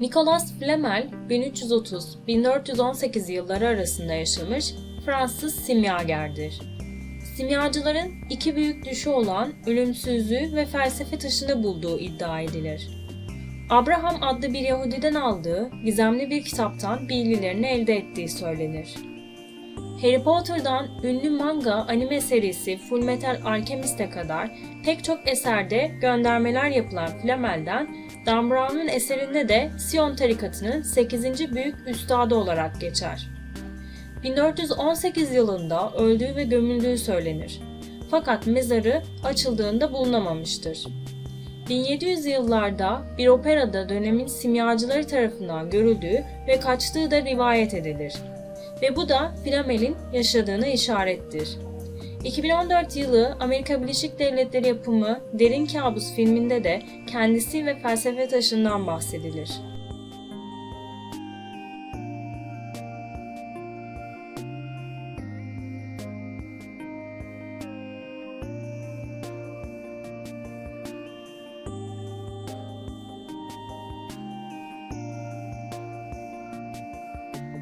Nicolas Flamel 1330-1418 yılları arasında yaşamış Fransız simyagerdir. Simyacıların iki büyük düşü olan ölümsüzlüğü ve felsefe taşını bulduğu iddia edilir. Abraham adlı bir Yahudiden aldığı gizemli bir kitaptan bilgilerini elde ettiği söylenir. Harry Potter'dan ünlü manga anime serisi Fullmetal Alchemist'e kadar pek çok eserde göndermeler yapılan Flamel'den Dan Brown'un eserinde de Sion tarikatının 8. büyük üstadı olarak geçer. 1418 yılında öldüğü ve gömüldüğü söylenir. Fakat mezarı açıldığında bulunamamıştır. 1700 yıllarda bir operada dönemin simyacıları tarafından görüldüğü ve kaçtığı da rivayet edilir. Ve bu da Flamel'in yaşadığına işarettir. 2014 yılı Amerika Birleşik Devletleri yapımı Derin Kabus filminde de kendisi ve felsefe taşından bahsedilir.